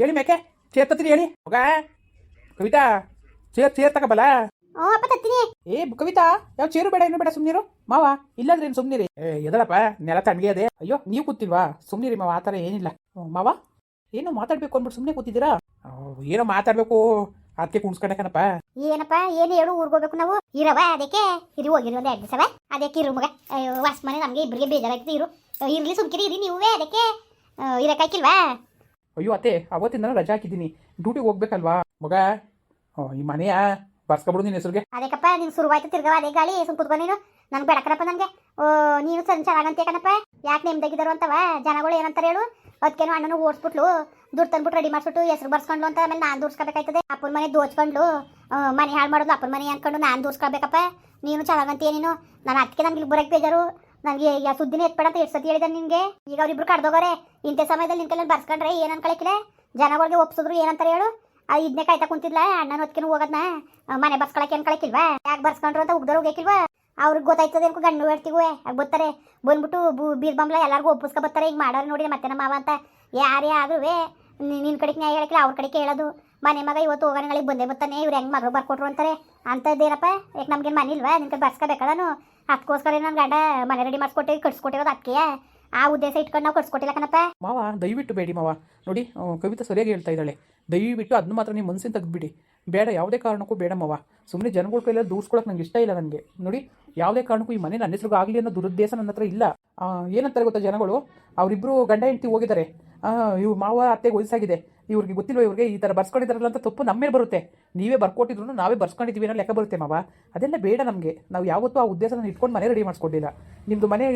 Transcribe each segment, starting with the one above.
ಹೇಳಿ ಮೇಕೆ ಚೇರ್ ತತ್ತೀನಿ ಹೇಳಿ. ಮಗ ಕವಿತಾ ಚೇರ್ ಚೇರ್ ತಗೋಬಲ್ಲ? ಅಪ್ಪ ತತ್ತೀನಿ ಏ ಕವಿತಾ ಯಾವ ಚೇರು ಬೇಡ ಏನು ಬೇಡ ಸುಮ್ನಿರು. ಮಾವ ಇಲ್ಲಾಂದ್ರೆ ಏನು ಸುಮ್ನಿರಿ? ಏ ಎದಳಪ್ಪ ನೆಲ ತಣ್ಣಗೆ ಅದೇ. ಅಯ್ಯೋ ನೀವು ಕೂತಿಲ್ವಾ? ಸುಮ್ನಿರಿ ಮಾವ ಆ ಥರ ಏನಿಲ್ಲ. ಮಾವ ಏನು ಮಾತಾಡ್ಬೇಕು ಅಂದ್ಬಿಟ್ಟು ಸುಮ್ಮನೆ ಕೂತಿದ್ದೀರಾ? ಏನೋ ಮಾತಾಡ್ಬೇಕು ಅದಕ್ಕೆ ಕುಣ್ಸ್ಕೊಂಡಕನಪ್ಪ ಏನಪ್ಪ ಏನು ಹೇಳು ಊರಿಗೆ ಹೋಗ್ಬೇಕು ನಾವು? ಇರವ ಅದಕ್ಕೆ? ಇರಿ ಹೋಗಿರಿ ಒಂದು ಎರಡು ದಿವಸ ಅದಕ್ಕೆ ಇರು ಮಗ. ಅಯ್ಯೋ ವಾಸ್ ಮನೆ ನಮಗೆ ಇಬ್ಬರಿಗೆ ಬೇಜಾರಾಗ್ತದೆ ಇರು. ಇರಲಿ ಸುಮ್ಕಿರಿ ಇರಿ ನೀವೇ ಅದಕ್ಕೆ? ಇರಕ್ಕಾಕಿಲ್ವಾ ಅಯ್ಯೋ ಅತ್ತೆ ಅವತ್ತಿಂದ ರಜಾ ಹಾಕಿದ್ದೀನಿ. ಡ್ಯೂಟಿಗೆ ಹೋಗ್ಬೇಕಲ್ವಾ? ಮಗ ಈ ಮನೆಯ ಬರ್ಸ್ಕೊಬಿಡು ನಿನ್ನ ಹೆಸರಿಗೆ. ಅದಕ್ಕಪ್ಪ ನೀನು ಶುರುವಾಯ್ತು ತಿರ್ಗವ, ಅದೇ ಗಾಳಿ, ಸುಮ್ ಕುತ್ಕೊ ನೀನು. ನನ್ಗೆ ಬೇಡಕನಪ್ಪ ನನಗೆ. ಓ, ನೀನು ಸರಿ ಚೆನ್ನಾಗಂತೆ ಕಣಪ್ಪ? ಯಾಕೆ ನೆಮ್ಮದಿಗಿದಾರು ಅಂತವ? ಜನಗಳು ಏನಂತಾರೆ ಹೇಳು? ಅದಕ್ಕೇನು ಅಣ್ಣನ ಓಡಿಸ್ಬಿಟ್ಲು. ದುಡ್ಡು ತಂದ್ಬಿಟ್ಟು ರೆಡಿ ಮಾಡಿಸ್ಬಿಟ್ಟು ಹೆಸರು ಬರ್ಸ್ಕೊಂಡ್ಲು ಅಂತ ಆಮೇಲೆ ನಾನು ದೂರ್ಸ್ಕೋಬೇಕಾಯ್ತದೆ ಅಪ್ಪನ ಮನೆ ದೋಚ್ಕೊಂಡ್ಲು. ಮನೆ ಹಾಳು ಮಾಡೋದು ಅಪ್ಪನ ಮನೆ ಅಂದ್ಕೊಂಡು ನಾನು ದೂರ್ಸ್ಕೊಳ್ಬೇಕಪ್ಪ ನೀನು ಚೆನ್ನಾಗಂತೀಯ ನೀನು? ನಾನು ಅದಕ್ಕೆ ನನಗೆ ಬರೋಕ್ಕೆ ಬೇಜಾರು. ನನಗೆ ಯಾ ಸುದ್ದಿನೇ ಎತ್ಬೇಡ ಅಂತ ಎಷ್ಟು ಸತಿ ಹೇಳಿದ ನಿಮಗೆ ಈಗ ಅವ್ರಿಬ್ರು ಕಡ್ದೋಗೋರೆ ಇಂಥ ಸಮಯದಲ್ಲಿ ನಿನ್ ಕೈಲಿ ಬರ್ಸ್ಕೊಂಡ್ರೆ ಏನು ಅನ್ಕೊಳಕಿಲ್ಲ. ಜನಗಳಿಗೆ ಒಪ್ಸಿದ್ರು ಏನಂತಾರೆ ಹೇಳು. ಆ ಇದನ್ನೇ ಕಾಯ್ತಾ ಕುಂತಿದ್ಲ? ಅಣ್ಣನ ಹೊತ್ಕಿನ ಹೋಗೋದ್ನ? ಮನೆ ಬರ್ಸ್ಕೊಳಕ್ಕೆ ಅನ್ಕೊಳಕಿಲ್ವಾ ಯಾಕೆ ಬರ್ಸ್ಕೊಂಡ್ರು ಅಂತ ಉಗ್ದೋರು ಹೋಗಕ್ಕಿಲ್ವಾ ಅವ್ರಿಗೆ ಗೊತ್ತಾಯ್ತದೆ ಅನ್ಕೊ ಗಂಡು ಹೇಳ್ತೀವಿ ಬರ್ತಾರೆ. ಬಂದ್ಬಿಟ್ಟು ಬು- ಬೀರ್ ಬಂಬ್ಲ ಎಲ್ಲರಿಗೂ ಒಪ್ಪಿಸ್ಕೊ ಬರ್ತಾರೆ. ಈಗ ಮಾಡೋರು ನೋಡಿ ಮತ್ತೆ ನಮ್ಮ ಮಾವ ಅಂತ. ಯಾರೇ ಆದ್ರೂ ನಿನ್ನ ಕಡೆಗೆ ನ್ಯಾಯ ಹೇಳಕ್ಕಿಲ್ಲ ಅವ್ರ ಕಡೆಗೆ ಹೇಳೋದು ಮನೆ ಮಗ ಇವತ್ತು ಹೋಗೋಣಗಳಿಗೆ ಬಂದೇ ಬರ್ತಾನೆ, ಇವ್ರು ಹೆಂಗೆ ಮಗಳು ಬರ್ಕೊಟ್ರು ಅಂತಾರೆ. ಅಂತದ್ದೇನಪ್ಪ ಯಾಕೆ ನಮ್ಗೇನು ಮನೆ ಇಲ್ವಾ? ನಿನ್ಗೆ ಬರ್ಸ್ಕೋಬೇಕಲ್ಲ ನಾನು ಅದಕ್ಕೋಸ್ಕರ ನನ್ನ ಗಂಡ ಮನೆ ರೆಡಿ ಮಾಡಿಸ್ಕೊಟ್ಟಿವಿ ಕಟ್ಸ್ಕೊಟ್ಟಿರೋದು ಅದಕ್ಕೆ ಆ ಉದ್ದೇಶ ಇಟ್ಕೊಂಡು ನಾವು ಕಟ್ಸ್ಕೊಟ್ಟಿಲ್ಲ ಕಣಪ್ಪ. ಮಾವ, ದಯವಿಟ್ಟು ಬೇಡಿ ಮಾವ. ನೋಡಿ ಕವಿತಾ ಸರಿಯಾಗಿ ಹೇಳ್ತಾ ಇದ್ದಾಳೆ. ದಯವಿಟ್ಟು ಅದನ್ನ ಮಾತ್ರ ನೀವು ಮನಸ್ಸಿನ ತೆಗೆದ್ಬಿಡಿ. ಬೇಡ, ಯಾವುದೇ ಕಾರಣಕ್ಕೂ ಬೇಡ ಮಾವ. ಸುಮ್ಮನೆ ಜನಗಳ ಕೈಯಲ್ಲಿ ದೂರ್ಸ್ಕೊಳಕ್ಕೆ ನಂಗೆ ಇಷ್ಟ ಇಲ್ಲ ನನಗೆ. ನೋಡಿ ಯಾವುದೇ ಕಾರಣಕ್ಕೂ ಈ ಮನೆ ನನ್ನ ಹೆಸರು ಆಗಲಿ ಅನ್ನೋ ದುರುದ್ದೇಶ ನನ್ನ ಹತ್ರ ಇಲ್ಲ. ಏನಂತಾರೆ ಗೊತ್ತಾ ಜನಗಳು? ಅವರಿಬ್ಬರು ಗಂಡ ಹೆಂಡತಿ ಹೋಗಿದ್ದಾರೆ. ಇವು ಮಾವ ಅತ್ತೆಗೆ ವಯಸ್ಸಾಗಿದೆ. ಇವ್ರಿಗೆ ಗೊತ್ತಿಲ್ಲ ಇವ್ರಿಗೆ? ಈ ಥರ ಬರ್ಸ್ಕೊಂಡಿದ್ದಾರಲ್ಲ ಅಂತ ತಪ್ಪು ನಮ್ಮ ಮೇಲೆ ಬರುತ್ತೆ. ನೀವೇ ಬರ್ಕೊಟ್ಟಿದ್ರು ನಾವೇ ಬರ್ಸ್ಕೊಂಡಿದ್ದೀವಿ ಅನ್ನೋ ಲೆಕ್ಕ ಬರುತ್ತೆ ಮಾವ. ಅದೆಲ್ಲ ಬೇಡ ನಮಗೆ. ನಾವು ಯಾವತ್ತೂ ಆ ಉದ್ದೇಶನ ಇಟ್ಕೊಂಡು ಮನೆ ರೆಡಿ ಮಾಡಿಸ್ಕೊಂಡಿಲ್ಲ. ನಿಮ್ಮದು ಮನೆ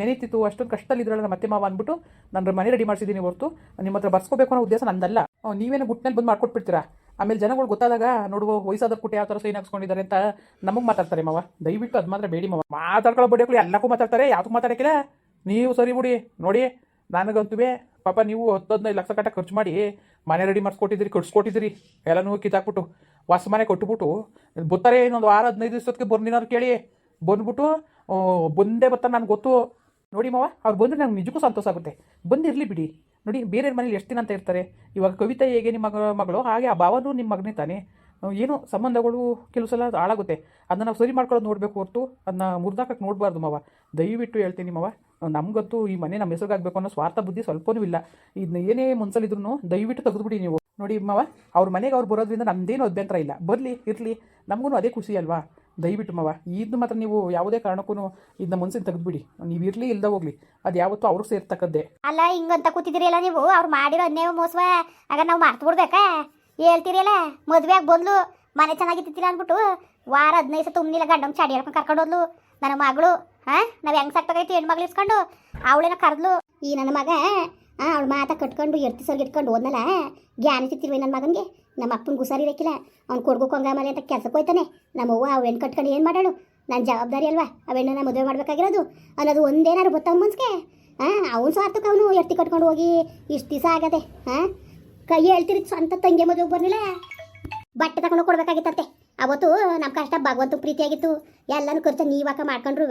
ನೆನೀತಿತ್ತು, ಅಷ್ಟೊಂದು ಕಷ್ಟದಲ್ಲಿದ್ರಲ್ಲ ಮತ್ತೆ ಮಾವ ಅಂದ್ಬಿಟ್ಟು ನಾನು ಮನೆ ರೆಡಿ ಮಾಡಿಸಿದ್ದೀನಿ ಹೊರತು, ನಿಮ್ಮ ಹತ್ರ ಬರ್ಸ್ಕೋಬೇಕು ಅನ್ನೋ ಉದ್ದೇಶ ನಂದಲ್ಲ. ನೀವೇನು ಗುಟ್ಟಿನಲ್ಲಿ ಬಂದು ಮಾಡ್ಕೊಟ್ಬಿಡ್ತೀರಾ? ಆಮೇಲೆ ಜನಗಳು ಗೊತ್ತಾದಾಗ ನೋಡುವ ವಯಸ್ಸಾದ ಕುಟ್ಟಿ ಯಾವ ಥರ ಸೈನ್ ಹಾಕ್ಸ್ಕೊಂಡಿದ್ದಾರೆ ಅಂತ ನಮಗೆ ಮಾತಾಡ್ತಾರೆ ಮಾವ. ದಯವಿಟ್ಟು ಅದು ಮಾತ್ರ ಬೇಡಿ ಮಾವ. ಮಾತಾಡ್ಕೊಳ್ಳೋ ಬಡಿಯೋಕ್ಳು ಎಲ್ಲಕ್ಕೂ ಮಾತಾಡ್ತಾರೆ ಯಾವ್ದು ಮಾತಾಡೋಕ್ಕಿಲ್ಲ. ನೀವು ಸರಿ ಬಿಡಿ. ನೋಡಿ, ನನಗಂತೂ ಪಾಪ ನೀವು ಹತ್ತು ಹದಿನೈದು ಲಕ್ಷ ಕಟ್ಟ ಖರ್ಚು ಮಾಡಿ ಮನೆ ರೆಡಿ ಮಾಡಿಸ್ಕೊಟ್ಟಿದ್ದೀರಿ ಕಟ್ಸ್ಕೊಟ್ಟಿದ್ದೀರಿ ಎಲ್ಲನೂ ಕಿತ್ತಾಕ್ಬಿಟ್ಟು ವಾಸ ಮನೆ ಕೊಟ್ಬಿಟ್ಟು, ಬರ್ತಾರೆ ಇನ್ನೊಂದು ವಾರ, ಹದಿನೈದು ದಿವಸಕ್ಕೆ ಅಂತ ಕೇಳಿ. ಬಂದ್ಬಿಟ್ಟು ಬಂದೇ ಬರ್ತಾರೆ, ನನಗೆ ಗೊತ್ತು. ನೋಡಿ ಮಾವ, ಅವ್ರು ಬಂದರೆ ನಂಗೆ ನಿಜಕ್ಕೂ ಸಂತೋಷ ಆಗುತ್ತೆ. ಬಂದಿರಲಿ ಬಿಡಿ. ನೋಡಿ ಬೇರೆ ಮನೇಲಿ ಎಷ್ಟು ದಿನ ಅಂತ ಇರ್ತಾರೆ. ಇವಾಗ ಕವಿತಾ ಹೇಗೆ ನಿಮ್ಮ ಮಗ, ಮಗಳು, ಹಾಗೆ ಆ ಭಾವನೂ ನಿಮ್ಮ ಮಗನೇ ತಾನೆ. ಏನು ಸಂಬಂಧಗಳು ಕೆಲವು ಸಲ ಹಾಳಾಗುತ್ತೆ. ಅದನ್ನ ನಾವು ಸರಿ ಮಾಡ್ಕೊಳ್ಳೋದು ನೋಡಬೇಕು ಹೊರತು, ಅದನ್ನ ಮುರಿದಾಕಕ್ಕೆ ನೋಡಬಾರ್ದು ಮಾವ. ದಯವಿಟ್ಟು ಹೇಳ್ತೀನಿ ಮಾವ ನಮಗಂತೂ ಈ ಮನೆ ನಮ್ಮ ಹೆಸರಿಗಾಗಬೇಕು ಅನ್ನೋ ಸ್ವಾರ್ಥ ಬುದ್ಧಿ ಸ್ವಲ್ಪನೂ ಇಲ್ಲ. ಇದನ್ನ ಏನೇ ಮುನ್ಸಲಿದ್ರು ದಯವಿಟ್ಟು ತೆಗೆದುಬಿಡಿ ನೀವು. ನೋಡಿ ಮಾವ, ಅವ್ರ ಮನೆಗೆ ಅವ್ರು ಬರೋದ್ರಿಂದ ನಮ್ದೇನು ಅಭ್ಯಂತರ ಇಲ್ಲ. ಬರಲಿ, ಇರಲಿ ನಮಗೂ ಅದೇ ಖುಷಿ ಅಲ್ವಾ? ದಯವಿಟ್ಟು ಮಾವ ಇದನ್ನ ಮಾತ್ರ ನೀವು ಯಾವುದೇ ಕಾರಣಕ್ಕೂ ಇದನ್ನ ಮನ್ಸಿನ ತೆಗೆದುಬಿಡಿ. ನೀವು ಇರಲಿ, ಇಲ್ದ ಹೋಗ್ಲಿ. ಅದು ಯಾವತ್ತೂ ಅವ್ರಿಗೆ ಸೇರ್ತಕ್ಕದ್ದೇ. ಅಲ್ಲ, ಹಿಂಗಂತ ಕೂತಿದಿರಲ್ಲ ನೀವು? ಅವ್ರು ಮಾಡಿರೋ ಅನ್ಯಾಯ ಮೋಸವ ಆಗ ನಾವು ಮರ್ತು ಬಿಡ್ಬೇಕಾ ಹೇಳ್ತೀರಲ್ಲ ಮದುವೆ ಆಗಿ ಬಂದ್ಲು, ಮನೆ ಚೆನ್ನಾಗಿತ್ತಿಲ್ಲ ಅಂದ್ಬಿಟ್ಟು ವಾರ ಹದಿನೈದು ಸತ್ತು ಗಂಡ ಚಾಡಿ ಹೇಳ್ಕೊಂಡು ಕರ್ಕೊಂಡು ಹೋದ್ಲು. ನನ್ನ ಮಗಳು, ಹಾ, ನಾವು ಹೆಂಗ್ ಸಾಕ್ತಾಗೈತಿ ಹೆಣ್ಣು ಮಗಳು ಇಸ್ಕೊಂಡು ಅವಳೇನ ಕರೆದ್ಲು. ಈ ನನ್ನ ಮಗ ಅವಳು ಮಾತಾ ಕಟ್ಕೊಂಡು, ಎರ್ತಿ ಸರ್ ಇಟ್ಕೊಂಡು ಹೋದ್ನಲ್ಲ, ಜ್ಞಾನ ಸಿಕ್ತಿಲ್ವೇ ನನ್ನ ಮಗನಿಗೆ? ನಮ್ಮ ಅಪ್ಪನ ಗುಸಾರಿ ಇರಕ್ಕಿಲ್ಲ ಅವ್ನು ಕೊಡ್ಗು ಕೊಂಗಾಮಲೆ ಅಂತ ಕೆಲಸಕ್ಕೆ ಹೋಯ್ತಾನೆ. ನಮ್ಮವ್ವ ಅವ್ ಹೆಣ್ಣು ಕಟ್ಕೊಂಡು ಏನು ಮಾಡಾಳು? ನನ್ನ ಜವಾಬ್ದಾರಿ ಅಲ್ವಾ? ಆ ಹೆಣ್ಣನ್ನ ಮದುವೆ ಮಾಡಬೇಕಾಗಿರೋದು. ಅನ್ನೋದು ಒಂದೇನಾರು ಗೊತ್ತಾವ ಮನ್ಸ್ಗೆ? ಹಾಂ ಅವನು ಸ್ವಾರ್ಥಕ್ಕೆ ಅವನು ಎತ್ತಿ ಕಟ್ಕೊಂಡು ಹೋಗಿ ಇಷ್ಟು ದಿವಸ ಆಗದೆ ಹಾಂ ಕೈ ಹೇಳ್ತಿರಿ ಸ್ವಂತ ತಂಗಿ ಮದುವೆಗೆ ಬರಲಿಲ್ಲ? ಬಟ್ಟೆ ತಗೊಂಡು ಕೊಡ್ಬೇಕಾಗಿತ್ತಂತೆ. ಅವತ್ತು ನಮ್ಮ ಕಷ್ಟ ಭಗವಂತ ಪ್ರೀತಿಯಾಗಿತ್ತು. ಎಲ್ಲನೂ ಖರ್ಚು ನೀವಾಕ ಮಾಡ್ಕೊಂಡ್ರು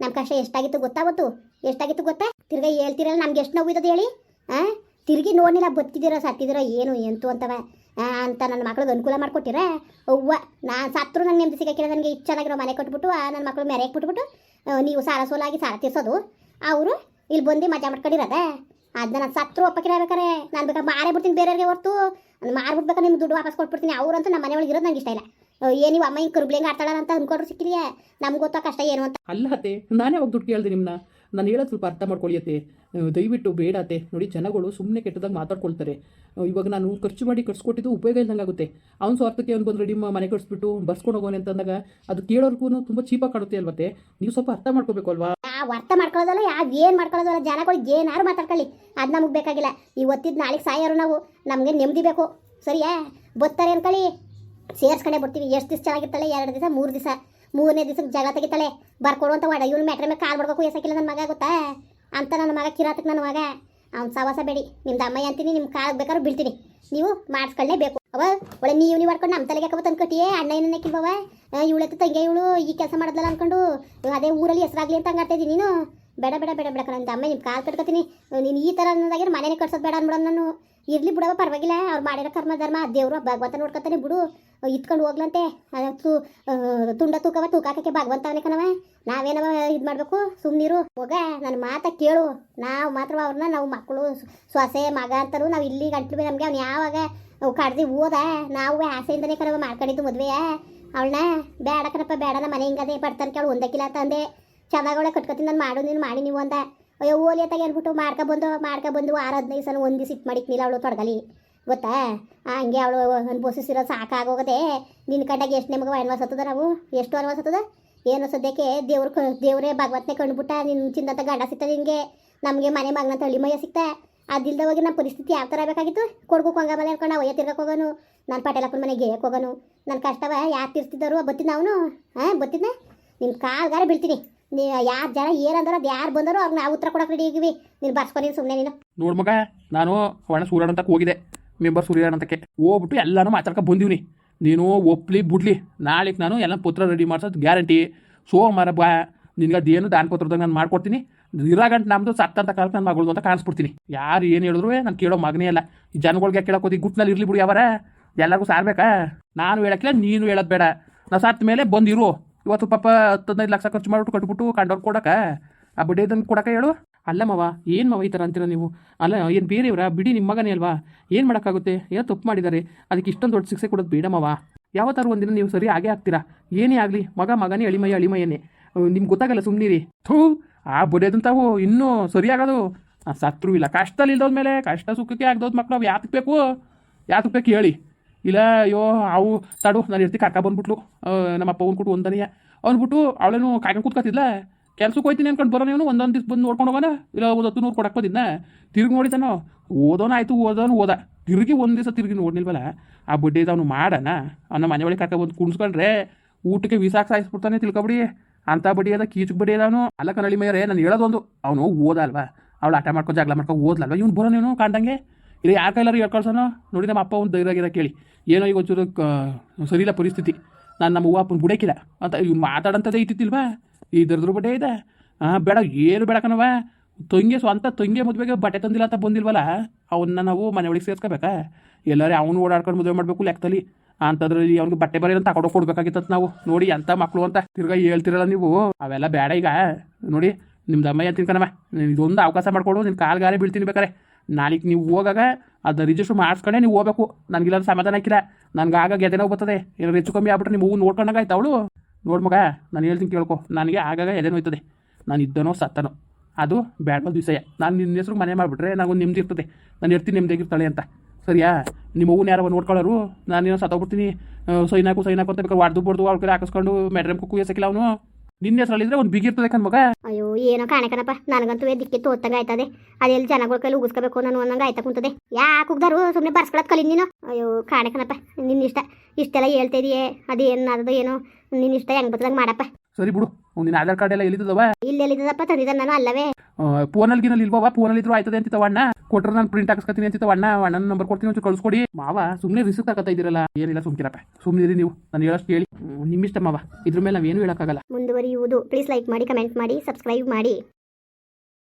ನಮ್ಮ ಕಷ್ಟ ಎಷ್ಟಾಗಿತ್ತು ಗೊತ್ತಾವತ್ತು ಎಷ್ಟಾಗಿತ್ತು ಗೊತ್ತಾ? ತಿರ್ಗಾ ಹೇಳ್ತಿರಲ್ಲ, ನಮ್ಗೆ ಎಷ್ಟು ನೋವು ಹೇಳಿ? ಹಾಂ ತಿರುಗಿ ನೋಡಿಲ್ಲ ಬತ್ತಿದ್ದೀರೋ ಸತ್ತಿದಿರೋ, ಏನು, ಎಂತು ಅಂತವ. ಅಂತ ನನ್ನ ಮಕ್ಳಿಗೆ ಅನುಕೂಲ ಮಾಡಿಕೊಟ್ಟಿರ, ಅವ್ವ, ನಾನು ಸತ್ರು ನನ್ನ ನೆಮ್ಮದಿ ಸಿಗಕ್ಕಿಲ್ಲ ನನಗೆ ಇಷ್ಟು ಚೆನ್ನಾಗಿರೋ ಮನೆ ಕೊಟ್ಬಿಟ್ಟು ನನ್ನ ಮಕ್ಳು ಮೆರೆಯಕ್ಕೆ ಬಿಟ್ಬಿಟ್ಟು ನೀವು ಸಾಲ ಸೋಲಾಗಿ ಸಾಲ ತೀರ್ಸೋದು. ಅವರು ಇಲ್ಲಿ ಬಂದು ಮಜಾ ಮಾಡ್ಕೊಂಡಿರೋದ. ಅದನ್ನ ನಾನು ಸತ್ರು ಒಪ್ಪಕ್ಕಿರಬೇಕಾರೆ ನಾನು ಬೇಕಾ ಮಾರೇ ಬಿಡ್ತೀನಿ ಬೇರೆಯವ್ರಿಗೆ ಹೊರ್ತು. ಅದು ಮಾರ್ಬಿಡ್ಬೇಕಾದ್ರೆ ನಿಮ್ಗೆ ದುಡ್ಡು ವಾಪಸ್ ಕೊಟ್ಬಿಡ್ತೀನಿ. ಅವ್ರಂತೂ ನಮ್ಮ ಮನೆಯೊಳಗೆ ಇರೋದು ನಂಗೆ ಇಷ್ಟ ಇಲ್ಲ. ಏ ನೀವು ಅಮ್ಮ ಹಿಂಗೆ ಕರ್ಬ್ಲಿಂಗ್ ಆಡ್ತಾಳ ಅಂತ ಅಂದ್ಕೊಂಡ್ರು ಸಿಕ್ಕಿದೆಯೇ? ನಮ್ಗೆ ಗೊತ್ತಾ ಕಷ್ಟ ಏನು ಅಂತ. ಅಲ್ಲ ನಾನೇ ಹೋಗಿ ದುಡ್ಡು ಕೇಳಿದೆ ನಿಮ್ಮನ್ನ ನಾನು ಹೇಳೋದು ಸ್ವಲ್ಪ ಅರ್ಥ ಮಾಡ್ಕೊಳ್ಳಿ ಅತ್ತೆ ಅಹ್, ದಯವಿಟ್ಟು ಬೇಡತ್ತೆ ನೋಡಿ ಜನಗಳು ಸುಮ್ಮನೆ ಕೆಟ್ಟದಾಗ ಮಾತಾಡ್ಕೊಳ್ತಾರೆ. ಇವಾಗ ನಾನು ಖರ್ಚು ಮಾಡಿ ಕಟ್ಸ್ಕೊಟ್ಟಿದ್ದು ಉಪಯೋಗ ಇಲ್ದಂಗೆ ಆಗುತ್ತೆ. ಅವ್ನ ಸ್ವಾರ್ಥಕ್ಕೆ ಅವ್ನು ಬಂದು ರೆಡಿ ಮನೆ ಕಟ್ಸ್ಬಿಟ್ಟು ಬರ್ಸ್ಕೊಂಡು ಹೋಗೋನೆ ಅಂತಂದಾಗ ಅದು ಕೇಳೋರ್ಗೂ ತುಂಬ ಚೀಪಾಗಿ ಕಾಣುತ್ತೆ ಅಲ್ವತ್ತೆ. ನೀವು ಸ್ವಲ್ಪ ಅರ್ಥ ಮಾಡ್ಕೋಬೇಕು ಅಲ್ವಾ? ಅರ್ಥ ಮಾಡ್ಕೊಳ್ಳೋದಲ್ಲ ಯಾವ ಏನು ಮಾಡ್ಕೊಳ್ಳೋದಲ್ಲ ಜನಗಳಿಗೆ ಏನಾರು ಮಾತಾಡ್ಕೊಳ್ಳಿ. ಅದು ನಮಗೆ ಬೇಕಾಗಿಲ್ಲ. ಒತ್ತಿದ ನಾಳೆಗೆ ಸಾಯೋರು ನಾವು. ನಮಗೆ ನೆಮ್ಮದಿ ಬೇಕು. ಸರಿಯಾ? ಬರ್ತಾರೆ ಅನ್ಕೊಳ್ಳಿ. ಸೇರ್ಸ್ಕೊಂಡೆ ಬರ್ತೀವಿ ಎಷ್ಟು ದಿವಸ ಚೆನ್ನಾಗಿರ್ತಾಳೆ? ಎರಡು ದಿವಸ ಮೂರು ದಿವಸ. ಮೂರನೇ ದಿವಸ ಜಗಳ ತೆಗಿತಾಳೆ. ಬರ್ಕೊಡು ಅಂತ ವಾಡ, ಇವ್ನು ಮೆಟ್ರ ಮೇಲೆ ಕಾಲು ಬಡ್ಕೋಕು ಎಸಕಿಲ್ಲ ನನ್ನ ಮಗ ಗೊತ್ತಾ? ಅಂತ ನನ್ನ ಮಗ ಕಿರಾತಕ್ಕೆ ನನ್ನ ಮಗ. ಅವ್ನು ಸವಾಸ ಬೇಡಿ. ನಿಮ್ದು ಅಮ್ಮಯ್ಯ ಅಂತೀನಿ ನಿಮ್ಮ ಕಾಲ್ ಬೇಕಾದ್ರೂ ಬೀಳ್ತೀನಿ. ನೀವು ಮಾಡಿಸ್ಕೊಳ್ಳೇಬೇಕು. ಅವ ಒಳ್ಳೆ ನೀವು ನೀವು ಮಾಡ್ಕೊಂಡು ನಮ್ಮ ತಲೆಗೆ ಹಾಕೋ ತಂದು ಕಟ್ಟಿಯೇ ಅಣ್ಣ ಏನನ್ನ ಕಿಲ್ಬವ ಇವಳತ್ತು ತಂಗೆ, ಇವಳು ಈ ಕೆಲಸ ಮಾಡಿದ್ಲಲ್ಲ ಅಂದ್ಕೊಂಡು ಅದೇ ಊರಲ್ಲಿ ಹೆಸರಾಗ್ಲಿ ಅಂತ ಹಂಗಾಡ್ತಾ ನೀನು. ಬೇಡ ಬೇಡ ಬೇಡ ಬೇಡ ಕಣ ಅಮ್ಮ ನಿಮ್ಮ ಕಾಲು ಕಟ್ಕೊತೀನಿ. ನೀನು ಈ ಥರ ಅನ್ನೋದಾಗಿರೋ ಮನೇನೆ ಕಟ್ಸೋದು ಬೇಡ ಅನ್ಬಿಡೋದು ನಾನು. ಇರ್ಲಿ ಬಿಡವ ಪರವಾಗಿಲ್ಲ. ಅವ್ರು ಮಾಡಿರೋ ಕರ್ಮ, ಧರ್ಮ ದೇವರು ಭಗವಂತ ನೋಡ್ಕೊತಾನೆ ಬಿಡು. ಇತ್ಕೊಂಡು ಹೋಗ್ಲಂತೆ. ಅದು ತುಂಡ ತೂಕವ, ತೂಕಾಕಕ್ಕೆ ಭಗವಂತ ಅವನೇ ಕಣವ ನಾವೇನವ ಇದು ಮಾಡಬೇಕು? ಸುಮ್ಮನಿರು ಹೋಗ ನನ್ನ ಮಾತ ಕೇಳು. ನಾವು ಮಾತ್ರ ಅವ್ರನ್ನ ನಾವು ಮಕ್ಕಳು ಸೊಸೆ, ಮಗ ಅಂತಾರು ನಾವು ಇಲ್ಲಿ ಗಂಟ್ಲು ನಮಗೆ ಅವ್ನು ಯಾವಾಗ ಕಡ್ದು ಹೋದ ನಾವು ಆಸೆಯಿಂದನೇ ಕಣವ ಮಾಡ್ಕೊಂಡಿದ್ದು ಮದುವೆಯ. ಅವಳನ್ನ ಬೇಡ ಕಣಪ್ಪ, ಬೇಡ, ನಮ್ಮ ಮನೆ ಹಿಂಗದೆ, ಪಡ್ತಾನೆ ಕೇಳು ಒಂದಕ್ಕಿಲ್ಲ ಅಂತಂದೆ ಚೆನ್ನಾಗವಳೆ ಕಟ್ಕೊತೀನಿ, ನಾನು ಮಾಡು, ನೀನು ಮಾಡಿ ನೀವು ಅಂದ. ಅಯ್ಯೋ, ಓಲಿ ಅತ್ತಾಗ ಹೇಳ್ಬಿಟ್ಟು ಮಾಡ್ಕೊ ಬಂದು ಮಾಡ್ಕೊ ಬಂದು ವಾರ ಹದಿನೈದು ಸಲ ಒಂದು ದಿವಸ ಇಟ್ಟು ಮಾಡಿಕ್ನಿಲ್ಲ ಅವಳು ತೊಡಗಲಿ ಗೊತ್ತಾ? ಹಂಗೆ ಅವಳು ಅನುಭವಿಸಿರೋ ಸಾಕಾಗೋಗದೆ ನಿನ್ನ ಕಡೆಗೆ ಎಷ್ಟು ನಿಮಗೆ ಅನ್ವಾಸ ಹತ್ತದ ನಾವು? ಎಷ್ಟು ಅನ್ವಾಸ ಹತ್ತದ ಏನು ಸದ್ಯಕ್ಕೆ ದೇವ್ರ ದೇವರೇ ಭಗವತ್ನೇ ಕಂಡುಬಿಟ್ಟ ನಿನ್ನ ಚಿಂದಂತ ಗಂಡ ಸಿಗ್ತದೆ ನಿನಗೆ? ನಮಗೆ ಮನೆ ಮಗನಂತ ಹಳ್ಳಿ ಮೈಯ ಸಿಗ್ತಾ ಅದಿಲ್ದ ಹೋಗಿ ನಮ್ಮ ಪರಿಸ್ಥಿತಿ ಯಾವ ಥರ ಬೇಕಾಗಿತ್ತು? ಕೊಡ್ಗು ಕೊಂಗ ಮೇಲೆ ಹೇಳ್ಕೊಂಡು ಅವಯ್ಯ ತಿರ್ಗಕ್ಕೆ ಹೋಗೋನು, ನಾನು ಪಟೇಲಪ್ಪನ ಮನೆಗೆ ಗೇಯಕ್ಕೆ ಹೋಗೋನು. ನನ್ನ ಕಷ್ಟವ ಯಾರು ತಿರ್ತಿದ್ದರು ಬತ್ತಿನ ಅವನು? ಹಾಂ ಬತ್ತಿದ್ದೆ ನಿಮ್ಮ ಕಾಲ್ಗಾರ ಬೀಳ್ತೀನಿ. ನೀ ಯಾರು ಜನ ಏನಂದ್ರೆ ಅದು ಯಾರು ಬಂದರೂ ಅವ್ರಿಗೆ ನಾವು ಉತ್ತರ ಕೊಡಕ್ಕೆ ರೆಡಿ ಆಗಿವಿ. ನೀನು ಬರ್ಸ್ಕೊಂಡು ಸುಮ್ಮನೆ ನೀನು. ನೋಡ್ ಮಗ, ನಾನು ಒಣ ಸೂರ್ಯನ ಅಂತಕ್ಕೆ ಹೋಗಿದ್ದೆ. ಮೆಂಬರ್ ಅಂತಕ್ಕೆ. ಹೋಗ್ಬಿಟ್ಟು ಎಲ್ಲನೂ ಮಾತಾಡ್ಕೊ ಬಂದೀವಿ ನೀನು ಒಪ್ಲಿ ಬಿಡ್ಲಿ. ನಾಳೆಗೆ ನಾನು ಎಲ್ಲ ಪುತ್ರ ರೆಡಿ ಮಾಡ್ಸೋದು ಗ್ಯಾರಂಟಿ ಸೋಮವಾರ ಬಾ. ನಿನ್ಗೆ ಅದೇನು ದಾನ ಪತ್ರದಾಗ ನಾನು ಮಾಡ್ಕೊಡ್ತೀನಿ. ಇರಾಗಂಟ ನಮ್ಮದು ಸತ್ತಂತ ಕಾಲಕ್ಕೆ ನನ್ನ ಮಗಳು ಅಂತ ಕಾಣಿಸ್ಬಿಡ್ತೀನಿ. ಯಾರು ಏನು ಹೇಳಿದ್ರು ನಾನು ಕೇಳೋ ಮಗನೇ ಅಲ್ಲ. ಈ ಜನಗಳಿಗೆ ಕೇಳೋಕೆ ಹೋದಿ ಗುಟ್ನಲ್ಲಿ ಇರಲಿ ಬಿಡಿ ಅವರ. ಎಲ್ಲರಿಗೂ ಸಾರ್ಬೇಕಾ? ನಾನು ಹೇಳಕ್ಕಿಲ್ಲ, ನೀನು ಹೇಳೋದು ಬೇಡ. ನಾ ಸತ್ತ ಮೇಲೆ ಬಂದಿರು. ಇವತ್ತು ಪಾಪ ಹತ್ತು ಹದಿನೈದು ಲಕ್ಷ ಖರ್ಚು ಮಾಡ್ಬಿಟ್ಟು ಕಟ್ಬಿಟ್ಟು ಕಂಡವ್ರು ಕೊಡಕ ಆ ಬಿಡಿ ಇದನ್ನು ಕೊಡಕ ಹೇಳು. ಅಲ್ಲ ಮವ, ಏನು ಮಾವ ಈ ಥರ ಅಂತೀರ ನೀವು? ಅಲ್ಲ, ಏನು ಬೇರೆಯವರ? ಬಿಡಿ ನಿಮ್ಮ ಮಗನೇ ಅಲ್ವಾ? ಏನು ಮಾಡೋಕ್ಕಾಗುತ್ತೆ? ಏನೋ ತಪ್ಪು ಮಾಡಿದ್ದಾರೆ? ಅದಕ್ಕೆ ಇಷ್ಟೊಂದು ದೊಡ್ಡ ಶಿಕ್ಷೆ ಕೊಡೋದು ಬೇಡ ಮವ. ಯಾವತ್ತಾರು ಒಂದಿನ ನೀವು ಸರಿ ಆಗೇ ಆಗ್ತೀರಾ? ಏನೇ ಆಗಲಿ, ಮಗ ಮಗನೇ ಅಳಿಮಯ್ಯ, ಅಳಿಮಯ್ಯನೇ. ನಿಮ್ಗೆ ಗೊತ್ತಾಗಲ್ಲ ಸುಮ್ಮನಿರಿ ಥೂ, ಆ ಬಡಿಯೋದಂತಾವು ಇನ್ನೂ ಸರಿಯಾಗೋದು ಸತ್ರು ಇಲ್ಲ. ಕಷ್ಟದಲ್ಲಿ ಇಲ್ದೋದ ಮೇಲೆ, ಕಷ್ಟ ಸುಖಕ್ಕೆ ಆಗ್ದೋದು ಮಕ್ಳು ಯಾತಕ್ಕೆ ಬೇಕು? ಯಾತಕ್ಕೆ ಬೇಕು ಹೇಳಿ. ಇಲ್ಲ ಅಯ್ಯೋ ಅವು, ತಡು, ನಾನು ಇರ್ತಿ ಕರ್ಕ ಬಂದ್ಬಿಟ್ಲು. ನಮ್ಮ ಅಪ್ಪ ಕೊಟ್ಟು ಒಂದನೆಯ. ಅಂದ್ಬಿಟ್ಟು ಅವಳೇನು ಕಾಯ್ಕೊಂಡು ಕೂತ್ಕೊತಿದ್ಲ ಕೆಲ್ಸಕ್ಕೆ ಹೋಯ್ತೀನಿ ಅನ್ಕೊಂಡು ಬರೋ ನೀವು ಒಂದೊಂದು ದಿವ್ಸ ಬಂದು ನೋಡ್ಕೊಂಡು ಹೋಗೋಣ ಇಲ್ಲ, ಒಂದು ಹತ್ತು ನೂರು ಕೊಡಕ್ಕೆ ಬಂದಿದ್ನ? ತಿರುಗಿ ನೋಡಿತಾನೋ ಓದೋನ ಆಯ್ತು, ಓದೋನು ಓದ. ತಿರುಗಿ ಒಂದು ದಿವಸ ತಿರುಗಿ ನೋಡ್ನಿಲ್ವಲ್ಲ ಆ ಬಡ್ಡಿ ಅವನು ಮಾಡೋಣ ಅವನ ಮನೆ ಒಳಗೆ ಕರ್ಕ ಬಂದು ಕುಣಿಸ್ಕೊಂಡ್ರೆ ಊಟಕ್ಕೆ ವಿಸಾಕ್ ಸಾಯಿಸ್ಬಿಡ್ತಾನೆ ತಿಳ್ಕೊಬಿಡಿ. ಅಂತ ಬಡ್ಡಿ ಅದ, ಕೀಚಕ್ ಬಡ್ಡಿ ಅದಾವನು ಅಲ್ಲ ಕನ್ನಡಿ ಮೇಯರೇ ನಾನು ಹೇಳೋದೊಂದು. ಅವನು ಓದಲ್ವಾ ಅವಳು ಆಟ ಮಾಡ್ಕೊಂಡು ಜಗಳ ಮಾಡ್ಕೊಂಡು ಓದ್ಲಲ್ವಾ? ಇವ್ನು ಬರೋ ನೀನು ಕಾಣ್ದಂಗೆ? ಇಲ್ಲ ಯಾರ ಕೈಲಾರು ಹೇಳ್ಕೊಳ್ಸೋಣ ನೋಡಿ ನಮ್ಮ ಅಪ್ಪ ಒಂದು ಧೈರ್ಯ ಕೇಳಿ. ಏನೋ ಈಗ ಒಂಚೂರು ಸರಿಯಿಲ್ಲ ಪರಿಸ್ಥಿತಿ. ನಾನು ನಮ್ಮ ಅವ್ವ ಅಪ್ಪನ ಬುಡಕಿಲ್ಲ ಅಂತ ಇವ್ನು ಮಾತಾಡೋಂಥದ್ದೇ ಇತ್ತಿಲ್ವಾ ಈ ದರ್ದ್ರ ಬಡ್ಡೆ ಇದೆ. ಹಾಂ ಬೇಡ, ಏನು ಬೇಡಕನವ ತಂಗಿ, ಸ್ವಂತ ತಂಗಿ ಮದುವೆಗೆ ಬಟ್ಟೆ ತಂದಿಲ್ಲ ಅಂತ ಬಂದಿಲ್ವಲ್ಲ? ಅವನ್ನ ನಾವು ಮನೆ ಒಳಗೆ ಸೇರ್ಸ್ಕೋಬೇಕಾ? ಎಲ್ಲರೂ ಅವನು ಓಡಾಡ್ಕೊಂಡು ಮದುವೆ ಮಾಡಬೇಕು ಲೆಕ್ಕದಲ್ಲಿ. ಅಂತದ್ರಲ್ಲಿ ಅವ್ನಿಗೆ ಬಟ್ಟೆ ಬರೀ ತಗೊಂಡು ಕೊಡ್ಬೇಕಾಗಿತ್ತು ನಾವು. ನೋಡಿ ಎಂಥ ಮಕ್ಕಳು ಅಂತ ತಿರ್ಗಾ ಹೇಳ್ತಿರಲ್ಲ ನೀವು. ಅವೆಲ್ಲ ಬೇಡ ಈಗ. ನೋಡಿ, ನಿಮ್ದು ಅಮ್ಮಯ್ಯ ತಿನ್ಕನವ ಇದೊಂದು ಅವಕಾಶ ಮಾಡಿಕೊಡು. ನಿನ್ನ ಕಾಲ್ಗಾರೆ ಬೀಳ್ತೀನಿ ಬೇಕಾರೆ. ನಾಳೆಗೆ ನೀವು ಹೋಗಾಗ ಅದು ರಿಜಿಸ್ಟರ್ ಮಾಡಿಸ್ಕೊಂಡೆ ನೀವು ಹೋಗ್ಬೇಕು. ನನಗಿಲ್ಲ ಸಮಾಧಾನ ಹಾಕಿಲ್ಲ ನನಗೆ ಆಗಾಗ ಎದೆನೋ ಬರ್ತದೆ. ಏನಾರು ಹೆಚ್ಚು ಕಮ್ಮಿ ಆಗ್ಬಿಟ್ರೆ ನೀವು ನೋಡ್ಕೊಂಡಾಗ ಆಯ್ತು ಅವಳು? ನೋಡ್ ಮಗ, ನಾನು ಹೇಳ್ತೀನಿ ಕೇಳ್ಕೊ. ನನಗೆ ಆಗಾಗ ಎದೆ ನೋಯ್ತದೆ. ನಾನು ಇದ್ದನೋ ಸತ್ತನೋ. ಅದು ಬ್ಯಾಡ್ಬಲ್ ವಿಷಯ ನಾನು ನಿನ್ನ ಹೆಸರು ಮನೆ ಮಾಡಿಬಿಟ್ರೆ ನನಗೊಂದು ನೆಮ್ಮದಿ ಇರ್ತದೆ. ನಾನು ಇರ್ತೀನಿ ನೆಮ್ಮದಿಯಾಗಿರ್ತಾಳೆ ಅಂತ. ಸರಿಯಾ? ನಿಮ್ಮ ಹೂವು ಯಾರೋ ನೋಡ್ಕೊಳ್ಳೋರು ನಾನೇನೋ ಸತ್ತೋಗ್ಬಿಡ್ತೀನಿ. ಸೈನಾಕು ಸೈನಾಕು ಅಂತ ಬೇಕಾದ್ರೆ ವಾಡ್ದು ಬಡ್ದು ಅವ್ರ ಕಡೆ ಹಾಕಿಸ್ಕೊಂಡು ಮೆಡ್ರಮ್ ಕುಕ್ಕು ಎಸಕಿಲ್ಲ ಅವನು? ನಿನ್ನ ಹೆಸರಲ್ಲಿದ್ರೆ ಒಂದು ಬಿಗಿರ್ತದೆ ಕಣ್ ಮಗ. ಅಯ್ಯೋ ಏನೋ ಕಾಣಕನಪ್ಪ ನನಗಂತೂ ದಿಕ್ಕಿ ತೋತಂಗ ಆಯ್ತದೆ. ಅದೆಲ್ಲಿ ಜನಗಳ ಕೈಲಿ ಉಗಿಸ್ಕೋಬೇಕು ನಾನು ಅನ್ನಂಗ ಆಯ್ತಾ ಕುಂತದೆ. ಯಾಕೆ ಉಗ್ದಾರು? ಸುಮ್ಮನೆ ಬರ್ಸ್ಕೊಳಕ್ ಕಲಿ ನೀನು. ಅಯ್ಯೋ ಕಾಣಕನಪ್ಪ ನಿನ್ನ ಇಷ್ಟ. ಇಷ್ಟೆಲ್ಲ ಹೇಳ್ತಾ ಇದೆಯೇ. ಅದೇನು ಅದು ಏನೋ. ನಿನ್ನ ಇಷ್ಟ ಹೆಂಗ್ ಬರ್ತದಂಗೆ ಮಾಡಪ್ಪ. ಸರಿ ಬಿಡು. ನಿನ್ನ ಆಧಾರ್ ಕಾರ್ಡ್ ಎಲ್ಲ ಎಲ್ಲಿದ್ದವ ಇಲ್ಲಿ ಎಲ್ಲಿದ್ದಪ್ಪ ತಂದಿದ್ದ ನಾನು ಅಲ್ಲವೇ. ಫೋನಲ್ಲಿ ಗಿನಲ್ಲಿ ಇಲ್ವವ ಫೋನಲ್ಲಿ ಇದ್ರು ಆಯ್ತದೆ ಅಂತ ಅಣ್ಣ ಕೊಟ್ರೆ ನಾನು ಪ್ರಿಂಟ್ ಹಾಕಿಸ್ಕೊತೀನಿ ಅಂತ ಅಣ್ಣ ಅಣ್ಣನ ನಂಬರ್ ಕೊಡ್ತೀನಿ ಒಂಚೂರು ಕಳಿಸ್ಕೊಡಿ. ಮಾವ ಸುಮ್ಮನೆ ರಿಸ್ಕ್ ತಗೋತಾ ಇದ್ದೀರಲ್ಲ. ಏನಿಲ್ಲ ಸುಮ್ಕಿರಪ್ಪ ಸುಮ್ಮನಿರಿ ನೀವು. ನಾನು ಹೇಳಷ್ಟು ಹೇಳಿ ನಿಮ್ಮಿಷ್ಟ ಮಾವ. ಇದ್ರ ಮೇಲೆ ನಾವೇನು ಹೇಳೋಕ್ಕಾಗಲ್ಲ. ಮುಂದುವರಿಯುವುದು. ಪ್ಲೀಸ್ ಲೈಕ್ ಮಾಡಿ ಕಮೆಂಟ್ ಮಾಡಿ ಸಬ್ಸ್ಕ್ರೈಬ್ ಮಾಡಿ.